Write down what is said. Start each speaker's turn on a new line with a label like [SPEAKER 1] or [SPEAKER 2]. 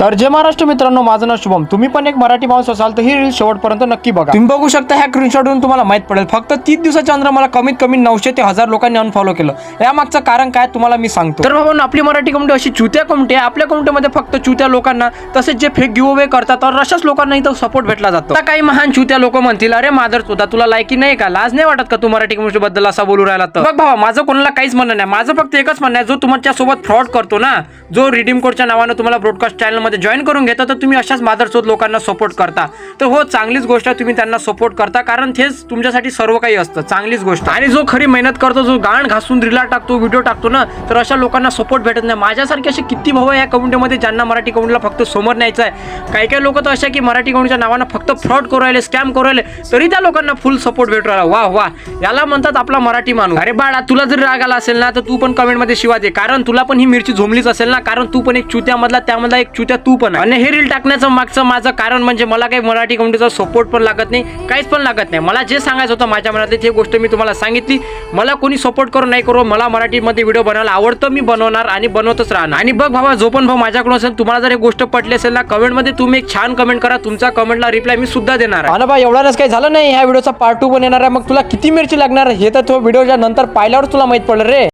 [SPEAKER 1] तर जय महाराष्ट्र मित्रांनो माझं नाव शुभम. तुम्ही पण एक मराठी माणूस असाल तर ही रील शेवटपर्यंत नक्की बघा. तुम्ही बघू शकता ह्या स्क्रीनशॉटवरून तुम्हाला माहीत पडेल. फक्त तीस दिवसाच्या अंदर मला कमीत कमी नऊशे ते हजार लोकांनी अनफॉलो केलं. या मागचं कारण काय तुम्हाला मी सांगतो. तर बाबा आपली मराठी कमिटी अशी चुत्या कमिटी आहे. आपल्या कमिटीमध्ये फक्त चुत्या लोकांना तसेच जे फेक गिव अवे करतात तर अशाच लोकांना इथं सपोर्ट भेटला जातो. आता काही महान चुत्या लोक म्हणतील अरे मादर होता तुला लायकी नाही का? लाज नाही वाटत का तू मराठी कमिटी बद्दल असा बोलू राहिला तर? बघ भावा माझं कोणाला काहीच म्हणणं नाही. माझं फक्त एकच म्हणणं आहे जो तुमच्यासोबत फ्रॉड करतो ना जो रिडीम कोडच्या नावानं तुम्हाला ब्रॉडकास्ट ग्रुपमध्ये जॉईन करून घेता तर तुम्ही अशाच मादरचोद लोकांना सपोर्ट करता. तर हो चांगलीच गोष्ट तुम्ही त्यांना सपोर्ट करता कारण तेच तुमच्यासाठी सर्व काही असतं. चांगलीच गोष्ट आणि जो खरी मेहनत करतो जो गाण घासून रिला टाकतो व्हिडिओ टाकतो ना तर अशा लोकांना सपोर्ट भेटत नाही. माझ्यासारखे असे किती भाऊ आहे या कम्युनिटीमध्ये ज्यांना मराठी कम्युनिटीला फक्त समोर न्यायचं आहे. काही काही लोक तर अशा की मराठी कम्युनिटीच्या नावानं फक्त फ्रॉड करू राहिले स्कॅम करू राहिले तरी त्या लोकांना फुल सपोर्ट भेटू राहिला. वा वा याला म्हणतात आपला मराठी माणूस. अरे बाळा तुला जर राग आला असेल ना तर तू पण कमेंटमध्ये शिवा दे कारण तुला पण ही मिरची झोमलीच असेल ना कारण तू पण एक चुत्यामधला त्यामधला एक चुत्या तू पण. आणि हे रील टाकण्याचं मागचं माझं कारण म्हणजे मला काही मराठी कम्युनिटीचा सपोर्ट पण लागत नाही काहीच पण लागत नाही. मला जे सांगायचं होतं माझ्या मनातली ते गोष्ट मी तुम्हाला सांगितली. मला कोणी सपोर्ट करू नाही करू मला मराठीमध्ये व्हिडिओ बनवायला आवडतं मी बनवणार आणि बनवतच राहणार. आणि बघ भावा जो पण भाऊ माझ्याकडून असेल तुम्हाला जर एक गोष्ट पटली असेल ना कमेंटमध्ये तुम्ही एक छान कमेंट करा तुमच्या कमेंटला रिप्लाय मी सुद्धा देणार आहे. बा एवढाच काही झालं नाही. ह्या व्हिडिओचा पार्ट टू पण येणार आहे. मग तुला किती मिरची लागणार? हे तर तो व्हिडिओच्या नंतर पाहिल्यावर तुला माहीत पडलं रे.